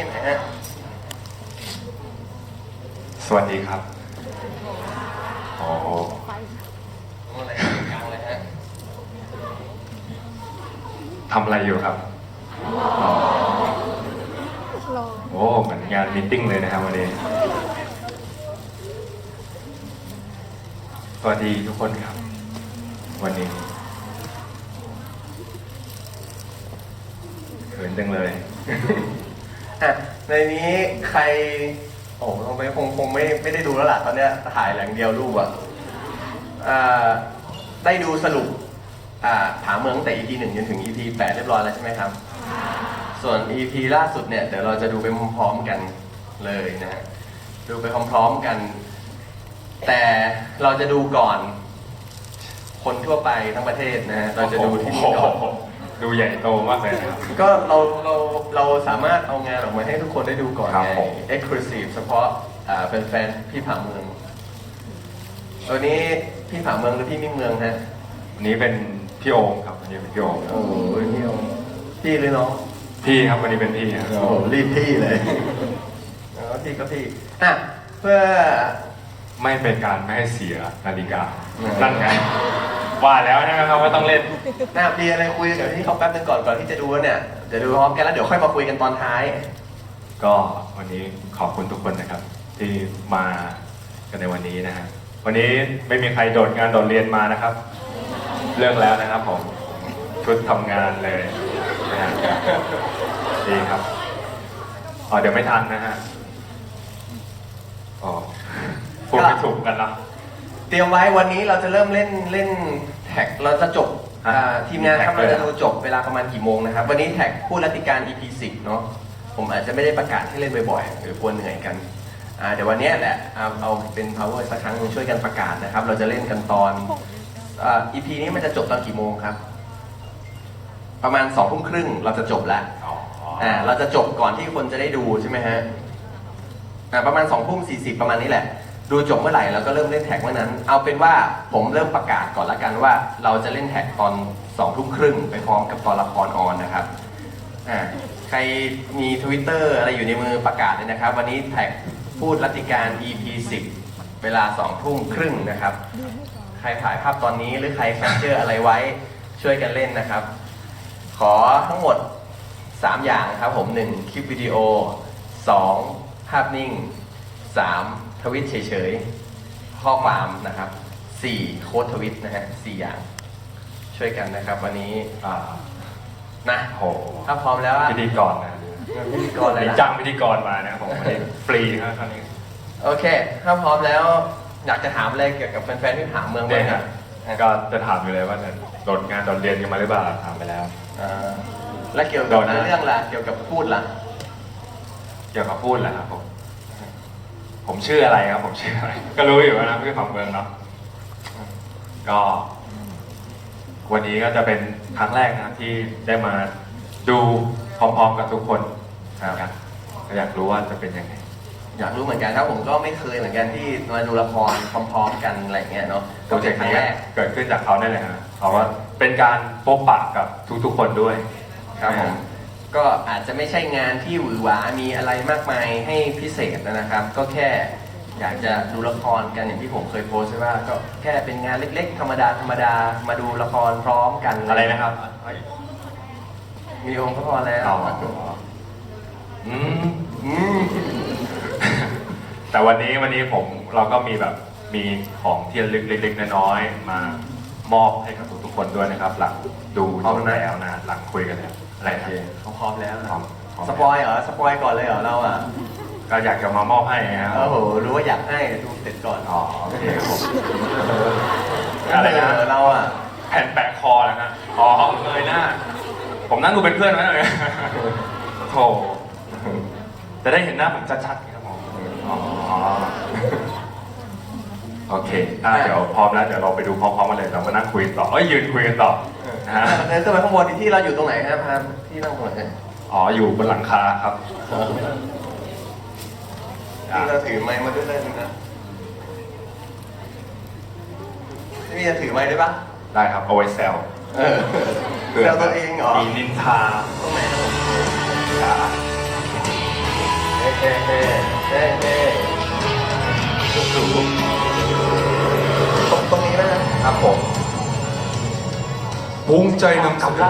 พี่หน่อยฮะ สวัสดีครับ โอ้โหโอ้อะไรกลางเลยฮะทำอะไรอยู่ครับโอ้เหมือนงานมีตติ้งเลยนะครับวันนี้ สวัสดีทุกคนครับ วันนี้เขินจังเลยอะ ในนี้ใคร โอ้คงไม่คงคงไม่ไม่ได้ดูแล้วล่ะตอนเนี้ยถ่ายแหล่งเดียวรูปอะอ่าได้ดูสรุปอ่าผาเมืองตั้งแต่ EP หนึ่งจนถึง EP แปดเรียบร้อยแล้วใช่ไหมครับ ส่วน EP ล่าสุดเนี่ยเดี๋ยวเราจะดูไปพร้อมๆกันเลยนะฮะดูไปพร้อมๆกัน แต่เราจะดูก่อน คนทั่วไปทั้งประเทศนะฮะเราจะดูที่นี่ก่อน ดูใหญ่โตมากเลยนะครับ ก็เราเราเราสามารถเอางานออกมาให้ทุกคนได้ดูก่อนครับไง ผม exclusive เฉพาะอ่าเป็นแฟนพี่ผาเมืองวันนี้พี่ผาเมืองหรือพี่มิ่งเมืองฮะวันนี้เป็นพี่โอมครับวันนี้เป็นพี่โอมโอ้โหพี่เอาพี่หรือน้อง พี่ครับวันนี้เป็นพี่ครับ โอ้โหรีบพี่เลยอ๋อพี่ก็พี่อะเพื่อ ไม่เป็นการไม่ให้เสียนาฬิกาอืมนั่นไง ว่าแล้วใช่ไหมครับว่าต้องเล่นหน้ามีอะไรคุยกับพี่เขาแป๊บนึงก่อนก่อนที่จะดูเนี่ยเดี๋ยวดูพร้อมกันแล้วเดี๋ยวค่อยมาคุยกันตอนท้าย ก็วันนี้ขอบคุณทุกคนนะครับ ที่มากันในวันนี้นะฮะวันนี้ไม่มีใครโดดงานโดดเรียนมานะครับ เลิกแล้วนะครับผมชุดทำงานเลยนะฮะดีครับอ๋อเดี๋ยวไม่ทันนะฮะอ๋อพูดไม่ถูกกันเนาะ เตรียมไว้วันนี้เราจะเริ่มเล่นเล่นแท็กเราจะจบอะอ่าทีมงานครับมีแท็กเราด้วยจะดูจบเวลาประมาณกี่โมงนะครับ วันนี้แท็กผู้รัติการ EP 10เนาะผมอาจจะไม่ได้ประกาศให้เล่นบ่อยๆหรือกลัวเหนื่อยกันอ่าเดี๋ยววันเนี้ยแหละเอาเอาเป็น power สักครั้งหนึ่งช่วยกันประกาศนะครับ เราจะเล่นกันตอนอ่า EP นี้มันจะจบตอนกี่โมงครับ ประมาณสองทุ่มครึ่งเราจะจบแล้วอ๋ออ่าเราจะจบก่อนที่คนจะได้ดูใช่ไหมฮะอ่าประมาณ2องทุ่มสีประมาณนี้แหละ ดูจบเมื่อไหร่เราก็เริ่มเล่นแท็กเมื่อนั้น เอาเป็นว่าผมเริ่มประกาศก่อนละกันว่า เราจะเล่นแท็กตอน2องทุ่มครึ่งไปพร้อมกับตอนละครออนนะครับอ่าใครมี Twitter อะไรอยู่ในมือประกาศเลยนะครับ วันนี้แท็กพูดรัติการ EP 10เวลา2ทุ่มครึ่งนะครับ ใครถ่ายภาพตอนนี้หรือใครแคปเจอร์อะไรไว้ช่วยกันเล่นนะครับ ขอทั้งหมด 3 อย่างครับผม 1 คลิปวิดีโอ 2 ภาพนิ่ง 3 ทวิตเฉยๆ ข้อความนะครับ 4 โค้ดทวิตนะฮะ4อย่าง ช่วยกันนะครับ วันนี้อ่านะโอ้โหถ้าพร้อมแล้วอะพิธีกรนะพิธีกรเลยมีนะจ้างพิธีกรมานะครับผมวันนี้ฟรีครับครั้งนี้โอเค ถ้าพร้อมแล้วอยากจะถามอะไรเกี่ยวกับแฟนๆที่ถามเมืองไหมเนี่ยคครัรับบก็จะถามอยู่เลยว่าเนี่ยโดดงานโดดเรียนกันมาหรือเปล่าถามไปแล้ว อ่าและเกี่ยวกับโดนนะ เรื่องล่ะเกี่ยวกับพูดล่ะ เกี่ยวกับพูดแหละครับผมผม ชื่ออะไรครับผมชื่ออะไร ก็รู้อยู่ว่านะพี่ของเมืองเนาะก็ วันนี้ก็จะเป็นครั้งแรกนะครับที่ได้มาดูพร้อมๆกับทุกคนนะครับก็อยากรู้ว่าจะเป็นยังไง อยากรู้เหมือนกันครับผมก็ไม่เคยเหมือนกันที่มาดูละครพร้อมๆกันอะไรเงี้ยเนาะโปรเจกต์ครั้นี้งแรกเกิดขึ้นจากเขาได้เลยฮะเพราะว่าเป็นการพบปะกับทุกๆคนด้วยครับผม ก็อาจจะไม่ใช่งานที่หวือหวา มีอะไรมากมายให้พิเศษนะครับ ก็แค่อยากจะดูละครกันอย่างที่ผมเคยโพสต์ไว้ว่า ก็แค่เป็นงานเล็กๆ ธรรมดาธรรมดามาดูละครพร้อมกันอะไรนะครับ มีองค์ก็พอแล้วอ๋ออืมอืมแต่วันนี้วันนี้ผมเราก็มีแบบมีของที่ระลึกเล็กๆน้อยๆมามอบให้กับทุกๆคนด้วยนะครับ หลังดูจบแล้วนะหลังคุยกันแล้ว อะไรโอนะเคเขาพร้อมแล้วนะพร้อมพร้อมสปอยเหรอสปอยก่อนเลยเหรอเราอะก็อยากจะมามอบให้นะครับโอ้โหรู้ว่าอยากให้ดูเสร็จก่อนอ๋อโอเคครับผมอะอะไรไรนะนะเราอะแผ่นแปะคอแล้วนะอ๋อเงยหน้า ผมนั่งดูเป็นเพื่อนไว้เลยโธ่จะได้เห็นหน้าผมชัดๆครับผมอ๋อ โอเคถ้าเดี๋ยวพร้อมแล้วเดี๋ยวเราไปดูพร้อมๆกันเลยเรามานั่งคุยต่อเอ้ยยืนคุยกันต่อนะฮะในสมัยข้างบนที่เราอยู่ตรงไหนครับพานที่นั่งตรงไหนอ๋ออยู่บนหลังคาครับที่เราถือไม้มาด้วยเลยนะที่จะถือไม้ได้ปะได้ครับเอาไว้เซลเซลตัวเองเหรอมีนินทาตรงไหนครับเฮ้เฮ้เฮ้เฮ้เฮ้ ภูมิใจนำเสนอ